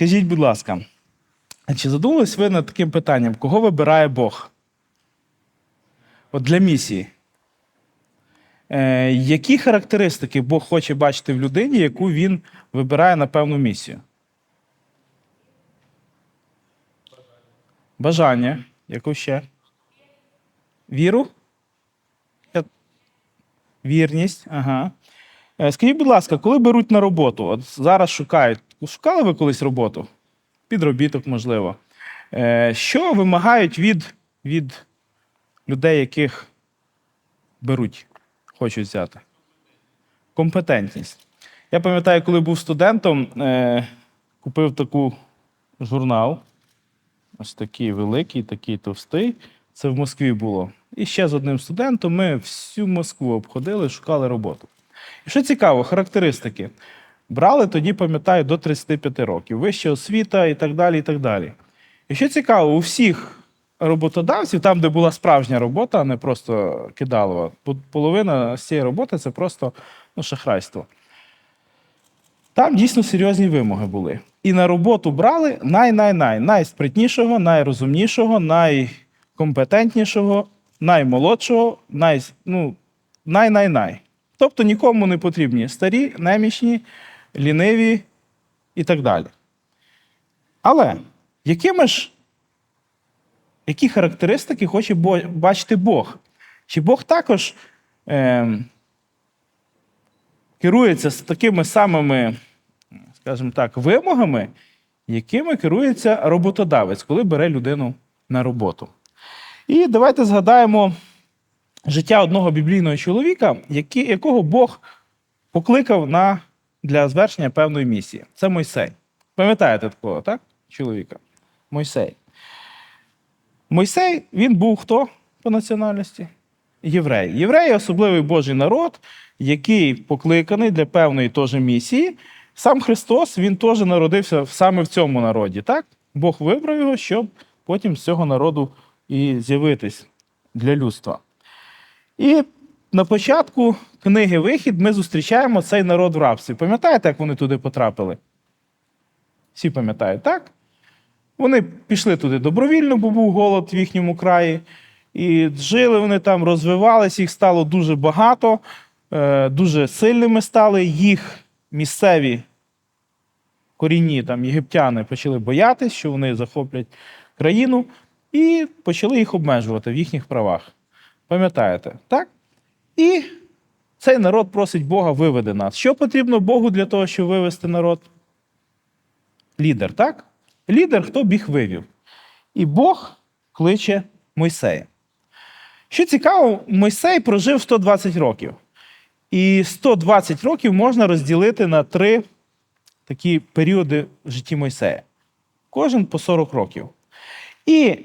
Скажіть, будь ласка, чи задумались ви над таким питанням, кого вибирає Бог? От для місії. Е, які характеристики Бог хоче бачити в людині, яку він вибирає на певну місію? Бажання. Яку ще? Віру? Вірність. Ага. Е, Скажіть, будь ласка, коли беруть на роботу? От зараз шукають. Шукали ви колись роботу? Підробіток, можливо. Е, Що вимагають від, від людей, яких беруть, хочуть взяти? Компетентність. Я пам'ятаю, коли був студентом, е, купив таку журнал. Ось такий великий, такий товстий. Це в Москві було. І ще з одним студентом ми всю Москву обходили, шукали роботу. І що цікаво, характеристики. Брали тоді, пам'ятаю, до 35 років, вища освіта і так далі. І так далі. І що цікаво, у всіх роботодавців, там, де була справжня робота, а не просто кидалова, половина з цієї роботи це просто ну, шахрайство. Там дійсно серйозні вимоги були. І на роботу брали най-най-най, найспритнішого, найрозумнішого, найкомпетентнішого, наймолодшого, най, ну, най-най-най. Тобто нікому не потрібні старі, немічні, ліниві і так далі. Але якими ж, які характеристики хоче бачити Бог? Чи Бог також ем, керується з такими самими, скажімо так, вимогами, якими керується роботодавець, коли бере людину на роботу? І давайте згадаємо життя одного біблійного чоловіка, якого Бог покликав на, для звершення певної місії. Це Мойсей. Пам'ятаєте такого, так? Чоловіка? Мойсей. Мойсей, він був хто по національності? Єврей. Євреї особливий Божий народ, який покликаний для певної теж місії. Сам Христос він теж народився саме в цьому народі. Так? Бог вибрав його, щоб потім з цього народу і з'явитись для людства. І на початку книги Вихід ми зустрічаємо цей народ в рабстві. Пам'ятаєте, як вони туди потрапили? Всі пам'ятають, так? Вони пішли туди добровільно, бо був голод в їхньому краї. І жили вони там, розвивались, їх стало дуже багато, е, дуже сильними стали. Їх місцеві корінні там, єгиптяни почали боятися, що вони захоплять країну, і почали їх обмежувати в їхніх правах. Пам'ятаєте, так? І цей народ просить Бога виведи нас. Що потрібно Богу для того, щоб вивести народ? Лідер, так? Лідер, хто б їх вивів. І Бог кличе Мойсея. Що цікаво, Мойсей прожив 120 років. І 120 років можна розділити на три такі періоди в житті Мойсея. Кожен по 40 років. І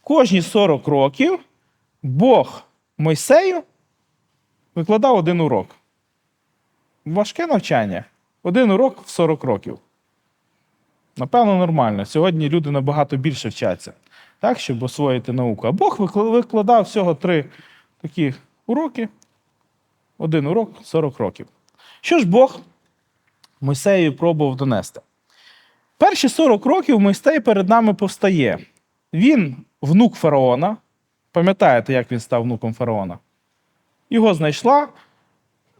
кожні 40 років Бог Мойсею викладав один урок. Важке навчання. Один урок в 40 років. Напевно, нормально. Сьогодні люди набагато більше вчаться, так, щоб освоїти науку. А Бог викладав всього три такі уроки. Один урок 40 років. Що ж Бог Мойсею пробував донести? Перші 40 років Мойсей перед нами повстає. Він внук фараона. Пам'ятаєте, як він став внуком фараона? Його знайшла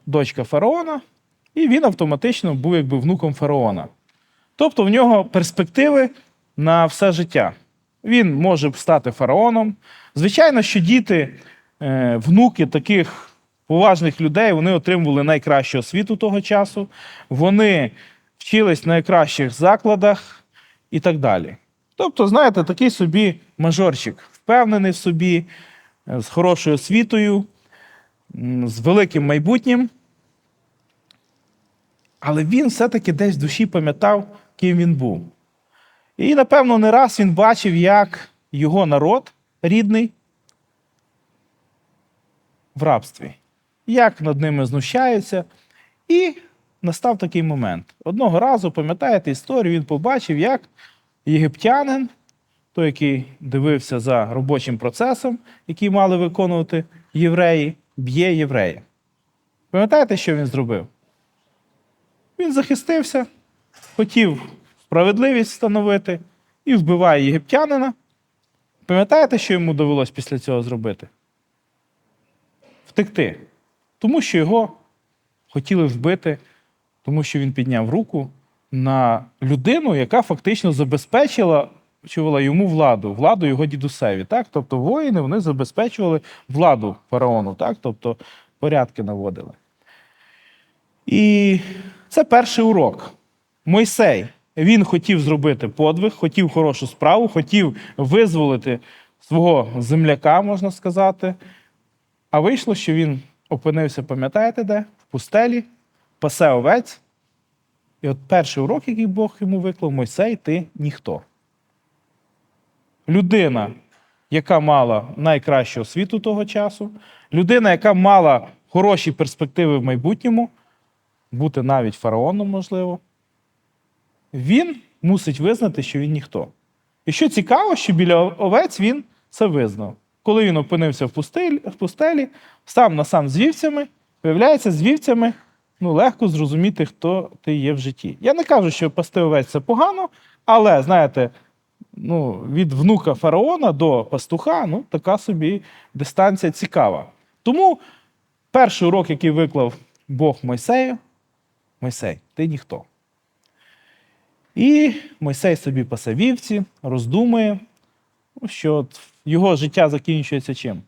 дочка фараона, і він автоматично був якби внуком фараона. Тобто в нього перспективи на все життя. Він може стати фараоном. Звичайно, що діти, е, внуки таких поважних людей, вони отримували найкращу освіту того часу, вони вчились в найкращих закладах і так далі. Тобто, знаєте, такий собі мажорчик, впевнений в собі, е, з хорошою освітою, з великим майбутнім. Але він все-таки десь в душі пам'ятав, ким він був. І, напевно, не раз він бачив, як його народ рідний в рабстві, як над ними знущаються. І настав такий момент. Одного разу, пам'ятаєте історію, він побачив, як єгиптянин, той, який дивився за робочим процесом, який мали виконувати євреї, б'є єврея. Пам'ятаєте, що він зробив? Він захистився, хотів справедливість встановити і вбиває єгиптянина. Пам'ятаєте, що йому довелось після цього зробити? Втекти. Тому що його хотіли вбити, тому що він підняв руку на людину, яка фактично забезпечила забезпечувала йому владу, владу його дідусеві. Так? Тобто воїни вони забезпечували владу фараону, так? тобто порядки наводили. І це перший урок. Мойсей. Він хотів зробити подвиг, хотів хорошу справу, хотів визволити свого земляка, можна сказати. А вийшло, що він опинився, пам'ятаєте, де? В пустелі, пасе овець. І от перший урок, який Бог йому виклав, Мойсей, ти ніхто. Людина, яка мала найкращу освіту того часу, людина, яка мала хороші перспективи в майбутньому, бути навіть фараоном, можливо, він мусить визнати, що він ніхто. І що цікаво, що біля овець він це визнав. Коли він опинився в пустелі, в пустелі сам на сам з вівцями, виявляється, з вівцями ну, легко зрозуміти, хто ти є в житті. Я не кажу, що пасти овець це погано, але, знаєте, ну, від внука фараона до пастуха ну, така собі дистанція цікава. Тому перший урок, який виклав Бог Мойсею, Мойсей, ти ніхто. І Мойсей собі пасе вівці, роздумує, ну, що от його життя закінчується чим?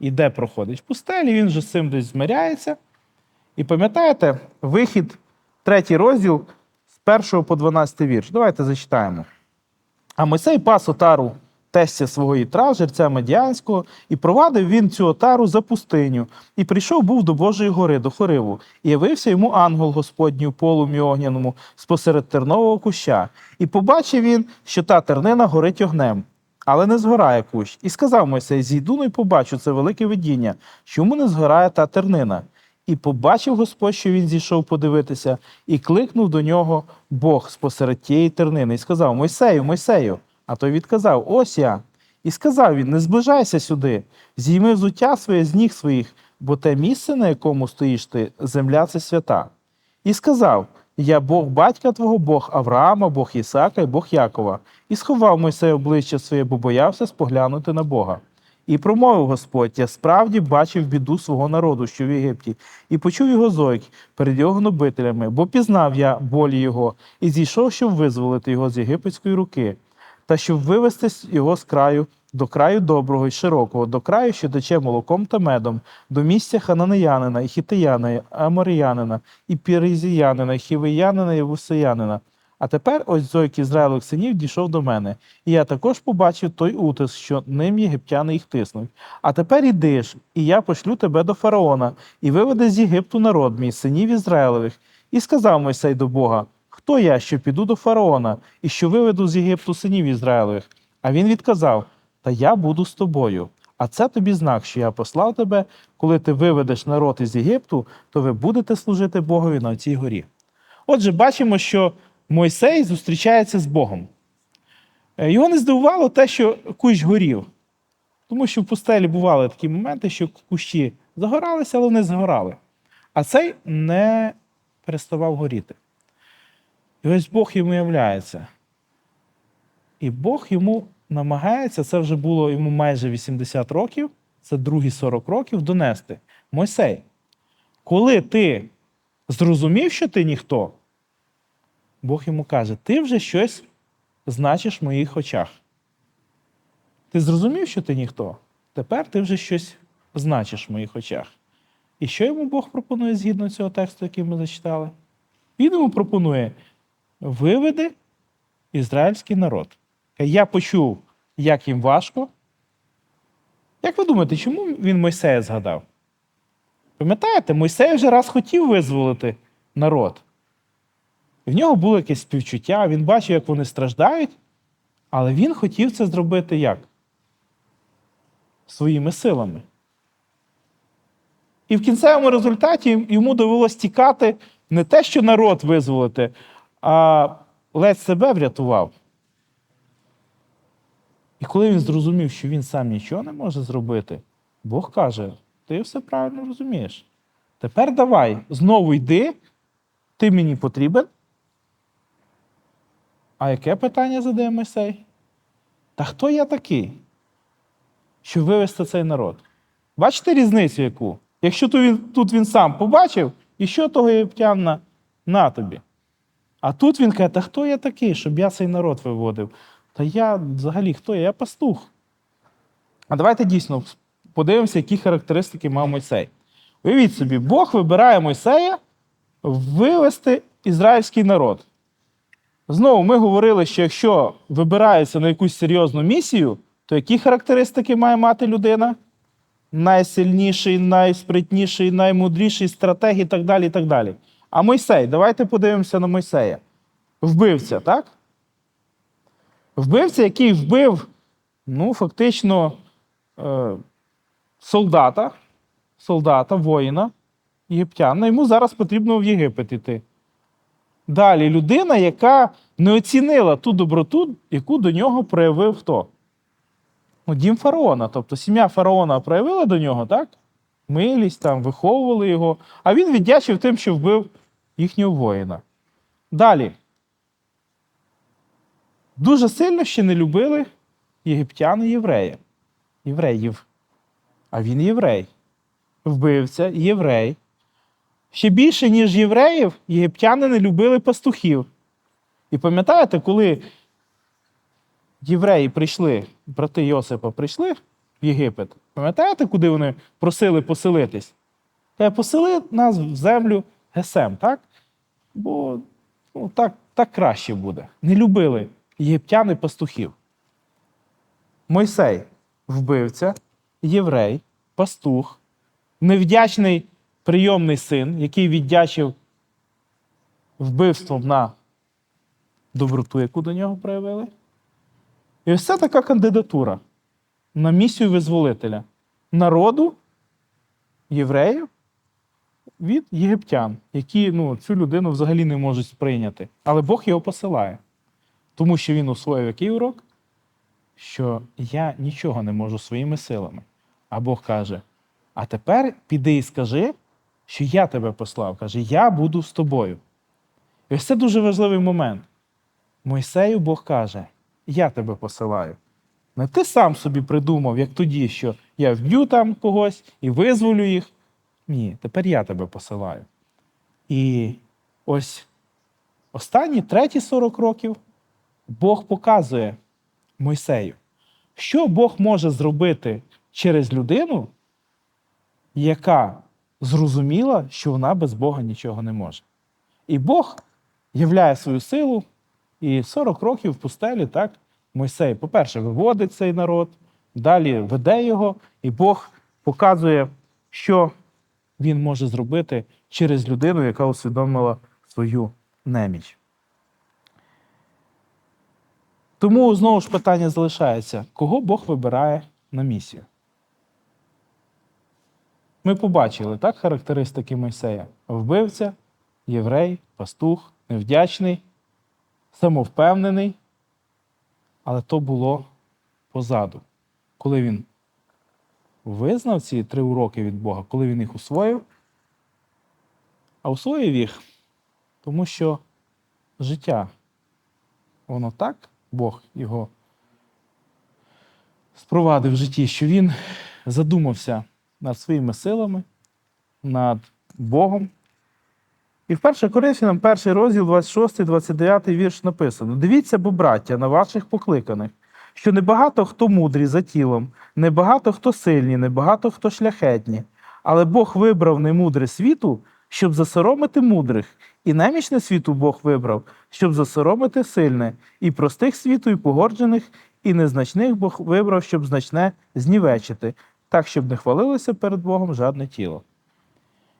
І де проходить? В пустелі, він вже з цим десь змиряється. І пам'ятаєте, вихід, третій розділ з 1 по 12 вірш. Давайте зачитаємо. А Мойсей пас отару тестя свого Ітра, жерця Медіанського, і провадив він цю отару за пустиню, і прийшов був до Божої гори, до Хориву, і явився йому ангел Господній у полум'ї огняному спосеред тернового куща. І побачив він, що та тернина горить огнем, але не згорає кущ. І сказав Мойсей: Зійду ну і побачу це велике видіння, чому не згорає та тернина. І побачив Господь, що він зійшов подивитися, і кликнув до нього Бог спосеред тієї тернини, і сказав: Мойсею, Мойсею. А той відказав: Ось я. І сказав він: Не зближайся сюди, зійми взуття своє з ніг своїх, бо те місце, на якому стоїш ти, земля це свята. І сказав: Я Бог батька твого, Бог Авраама, Бог Ісака і Бог Якова. І сховав Мойсей обличчя своє, бо боявся споглянути на Бога. І промовив Господь: Я справді бачив біду свого народу, що в Єгипті, і почув його зойк перед його гнобителями, бо пізнав я болі його, і зійшов, щоб визволити його з єгипетської руки, та щоб вивести його з краю до краю доброго і широкого, до краю, що тече молоком та медом, до місця хананеянина, і хітиянина, і аморіянина, і піризіянина, і хівиянина, і вусеянина. А тепер ось зойк Ізраїлових синів дійшов до мене, і я також побачив той утис, що ним єгиптяни їх тиснуть. А тепер іди ж, і я пошлю тебе до фараона, і виведе з Єгипту народ мій, синів Ізраїлевих. І сказав Мойсей до Бога: Хто я, що піду до фараона, і що виведу з Єгипту синів Ізраїлевих? А він відказав: Та я буду з тобою. А це тобі знак, що я послав тебе, коли ти виведеш народ із Єгипту, то ви будете служити Богові на цій горі. Отже, бачимо, що Мойсей зустрічається з Богом. Е, Його не здивувало те, що кущ горів. Тому що в пустелі бували такі моменти, що кущі загоралися, але вони згорали. А цей не переставав горіти. І ось Бог йому являється. І Бог йому намагається, це вже було йому майже 80 років, це другі 40 років, донести. Мойсей, коли ти зрозумів, що ти ніхто, Бог йому каже: ти вже щось значиш в моїх очах. Ти зрозумів, що ти ніхто? Тепер ти вже щось значиш в моїх очах. І що йому Бог пропонує згідно цього тексту, який ми зачитали? Він йому пропонує: виведи ізраїльський народ. Я почув, як їм важко. Як ви думаєте, чому він Мойсея згадав? Пам'ятаєте, Мойсей вже раз хотів визволити народ. В нього було якесь співчуття, він бачив, як вони страждають, але він хотів це зробити як? Своїми силами. І в кінцевому результаті йому довелось тікати не те, що народ визволити, а ледь себе врятував. І коли він зрозумів, що він сам нічого не може зробити, Бог каже: ти все правильно розумієш. Тепер давай, знову йди, ти мені потрібен. А яке питання задає Мойсей? Та хто я такий, щоб вивести цей народ? Бачите різницю яку? Якщо тут він, сам побачив, і що того єгиптянина на тобі? А тут він каже, та хто я такий, щоб я цей народ виводив? Та я взагалі хто я? Я пастух. А давайте дійсно подивимося, які характеристики мав Мойсей. Уявіть собі, Бог вибирає Мойсея вивести ізраїльський народ. Знову ми говорили, що якщо вибирається на якусь серйозну місію, то які характеристики має мати людина? Найсильніший, найспритніший, наймудріший стратег і так далі. і так далі. А Мойсей, давайте подивимося на Мойсея. Вбивця, так? Вбивця, який вбив, ну, фактично, е, солдата, солдата, воїна, єгиптянина. Йому зараз потрібно в Єгипет іти. Далі людина, яка не оцінила ту доброту, яку до нього проявив хто? Ну, дім фараона. Тобто сім'я фараона проявила до нього, так? Милість, там, виховували його, а він віддячив тим, що вбив їхнього воїна. Далі. Дуже сильно ще не любили єгиптяни єврея. Євреїв. А він єврей. Вбивця, єврей. Ще більше, ніж євреїв, єгиптяни любили пастухів. І пам'ятаєте, коли євреї прийшли, брати Йосипа прийшли в Єгипет, пам'ятаєте, куди вони просили поселитись? Каже, посели нас в землю Гесем, так? Бо ну, так, так краще буде. Не любили єгиптяни пастухів. Мойсей вбивця, єврей, пастух, невдячний прийомний син, який віддячив вбивством на доброту, яку до нього проявили. І ось це така кандидатура на місію визволителя народу євреїв від єгиптян, які ну, цю людину взагалі не можуть сприйняти. Але Бог його посилає. Тому що він усвоїв який урок? Що я нічого не можу своїми силами. А Бог каже: а тепер піди і скажи, що я тебе послав. Каже, я буду з тобою. І ось це дуже важливий момент. Мойсею Бог каже: Я тебе посилаю. Не ти сам собі придумав, як тоді, що я вб'ю там когось і визволю їх. Ні, тепер я тебе посилаю. І ось останні треті 40 років Бог показує Мойсею, що Бог може зробити через людину, яка зрозуміла, що вона без Бога нічого не може. І Бог являє свою силу, і 40 років в пустелі, так, Мойсей, по-перше, виводить цей народ, далі веде його, і Бог показує, що він може зробити через людину, яка усвідомила свою неміч. Тому знову ж питання залишається: кого Бог вибирає на місію? Ми побачили так характеристики Мойсея: вбивця, єврей, пастух, невдячний, самовпевнений. Але то було позаду. Коли він визнав ці три уроки від Бога, коли він їх усвоїв, а усвоїв їх, тому що життя, воно так, Бог його спровадив в житті, що він задумався над своїми силами, над Богом. І в 1 Коринфянам, перший розділ, 26, 29 вірш написано: Дивіться, бо, браття, на ваших покликаних, що небагато хто мудрі за тілом, небагато хто сильні, небагато хто шляхетні, але Бог вибрав немудре світу, щоб засоромити мудрих, і немічне світу Бог вибрав, щоб засоромити сильне, і простих світу, і погорджених, і незначних Бог вибрав, щоб значне знівечити, так, щоб не хвалилося перед Богом жадне тіло.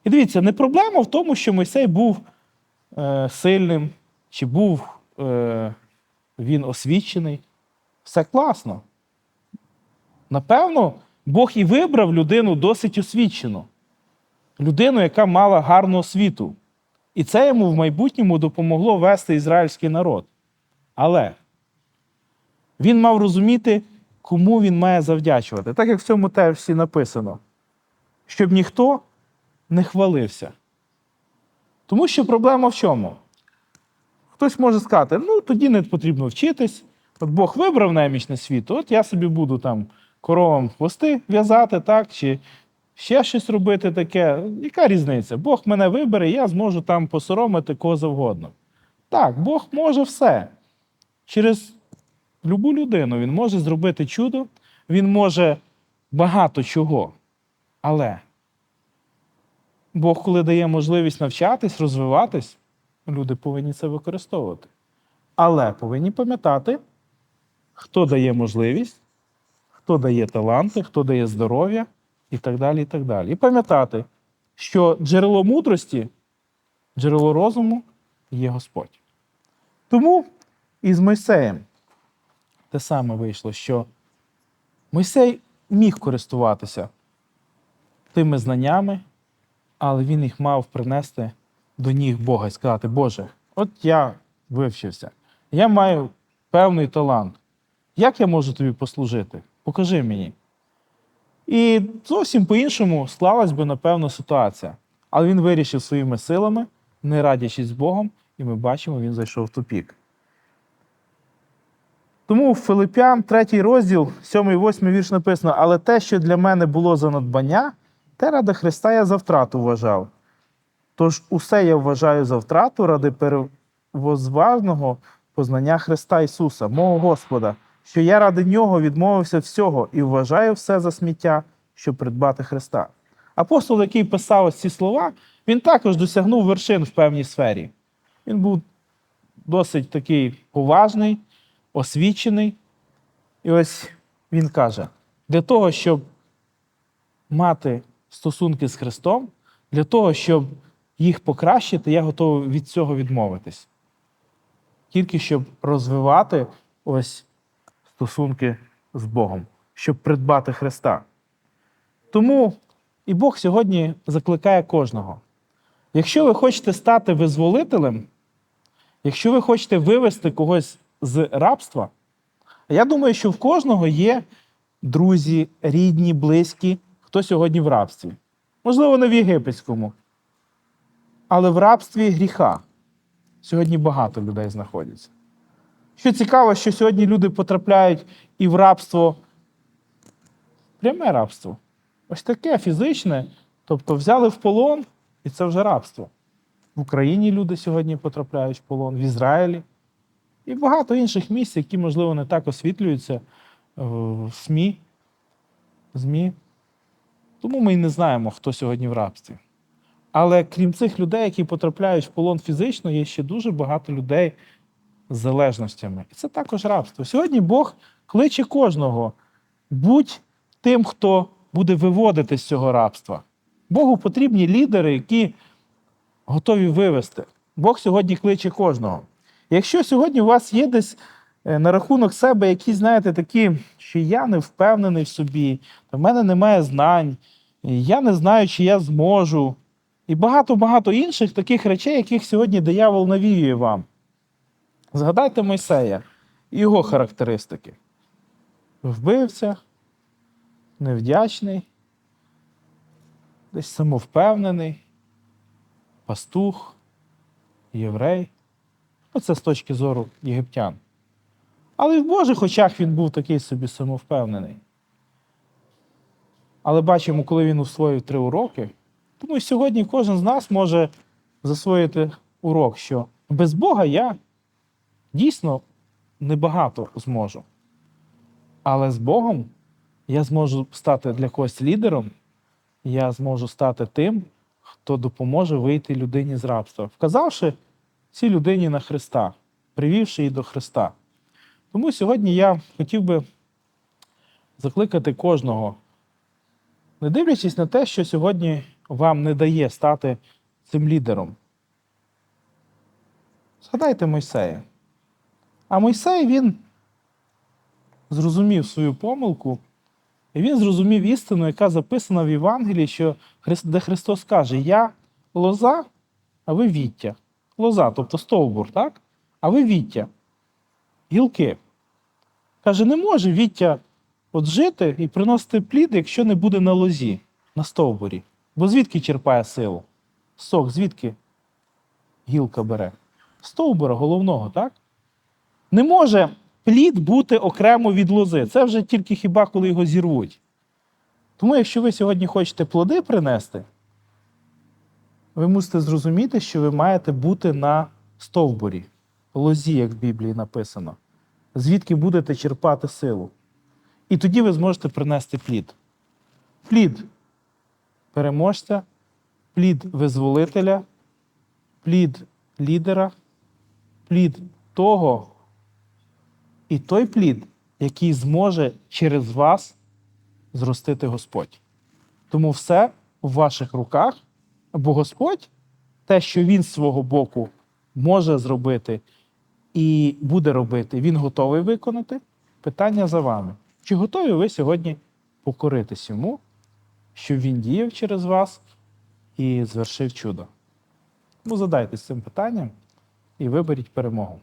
І дивіться, не проблема в тому, що Мойсей був е, сильним, чи був е, він освічений. Все класно. Напевно, Бог і вибрав людину досить освічену, людину, яка мала гарну освіту. І це йому в майбутньому допомогло вести ізраїльський народ. Але він мав розуміти, кому він має завдячувати. Так як в цьому тексті написано, щоб ніхто не хвалився. Тому що проблема в чому? Хтось може сказати, ну тоді не потрібно вчитись. От Бог вибрав немічне світ, от я собі буду там коровам хвости в'язати, так, чи ще щось робити таке. Яка різниця? Бог мене вибере, я зможу там посоромити кого завгодно. Так, Бог може все. Через любу людину він може зробити чудо, він може багато чого. Але Бог, коли дає можливість навчатись, розвиватись, люди повинні це використовувати. Але повинні пам'ятати, хто дає можливість, хто дає таланти, хто дає здоров'я і так далі. І так далі. І пам'ятати, що джерело мудрості, джерело розуму є Господь. Тому із Мойсеєм те саме вийшло, що Мойсей міг користуватися тими знаннями, але він їх мав принести до ніг Бога і сказати: Боже, от я вивчився, я маю певний талант. Як я можу тобі послужити? Покажи мені. І зовсім по-іншому склалась би, напевно, ситуація. Але він вирішив своїми силами, не радячись з Богом, і ми бачимо, він зайшов в тупік. Тому Филип'ян, третій розділ, 7-8 вірш написано: Але те, що для мене було за надбання, те ради Христа я за втрату вважав. Тож усе я вважаю за втрату ради перевозважного познання Христа Ісуса, мого Господа, що я ради Нього відмовився всього і вважаю все за сміття, щоб придбати Христа. Апостол, який писав ось ці слова, він також досягнув вершин в певній сфері. Він був досить такий поважний, освічений. І ось він каже: для того, щоб мати стосунки з Христом, для того, щоб їх покращити, я готовий від цього відмовитись. Тільки щоб розвивати ось стосунки з Богом, щоб придбати Христа. Тому і Бог сьогодні закликає кожного. Якщо ви хочете стати визволителем, якщо ви хочете вивести когось з рабства, я думаю, що в кожного є друзі, рідні, близькі, хто сьогодні в рабстві. Можливо, не в єгипетському, але в рабстві гріха. Сьогодні багато людей знаходяться. Що цікаво, що сьогодні люди потрапляють і в рабство, пряме рабство. Ось таке фізичне. Тобто взяли в полон, і це вже рабство. В Україні люди сьогодні потрапляють в полон, в Ізраїлі і багато інших місць, які, можливо, не так освітлюються е, в СМІ. ЗМІ. Тому ми і не знаємо, хто сьогодні в рабстві. Але крім цих людей, які потрапляють в полон фізично, є ще дуже багато людей з залежностями. І це також рабство. Сьогодні Бог кличе кожного. Будь тим, хто буде виводити з цього рабства. Богу потрібні лідери, які готові вивести. Бог сьогодні кличе кожного. Якщо сьогодні у вас є десь е, на рахунок себе якісь, знаєте, такі, що я не впевнений в собі, в мене немає знань, я не знаю, чи я зможу. І багато-багато інших таких речей, яких сьогодні диявол навіює вам. Згадайте Мойсея і його характеристики. Вбивця, невдячний, десь самовпевнений, пастух, єврей. Оце з точки зору єгиптян. Але в Божих очах він був такий собі самовпевнений. Але бачимо, коли він усвоїв три уроки. Тому сьогодні кожен з нас може засвоїти урок, що без Бога я дійсно небагато зможу. Але з Богом я зможу стати для когось лідером, я зможу стати тим, хто допоможе вийти людині з рабства, вказавши цій людині на Христа, привівши її до Христа. Тому сьогодні я хотів би закликати кожного, не дивлячись на те, що сьогодні вам не дає стати цим лідером. Згадайте Мойсея. А Мойсей він зрозумів свою помилку, і він зрозумів істину, яка записана в Євангелії, що де Христос каже: Я лоза, а ви віття. Лоза, тобто стовбур, так? А ви віття. Гілки. Каже, не може віття от жити і приносити плід, якщо не буде на лозі, на стовбурі. Бо звідки черпає силу? Сок, звідки гілка бере? стовбура головного, так? Не може плід бути окремо від лози. Це вже тільки хіба коли його зірвуть. Тому, якщо ви сьогодні хочете плоди принести, ви мусите зрозуміти, що ви маєте бути на стовбурі, лозі, як в Біблії написано, звідки будете черпати силу. І тоді ви зможете принести плід. Плід переможця, плід визволителя, плід лідера, плід того і той плід, який зможе через вас зростити Господь. Тому все в ваших руках, бо Господь, те, що Він з свого боку може зробити і буде робити, Він готовий виконати. Питання за вами. Чи готові ви сьогодні покоритись йому, щоб він діяв через вас і звершив чудо? Ну, задайтесь цим питанням і виберіть перемогу.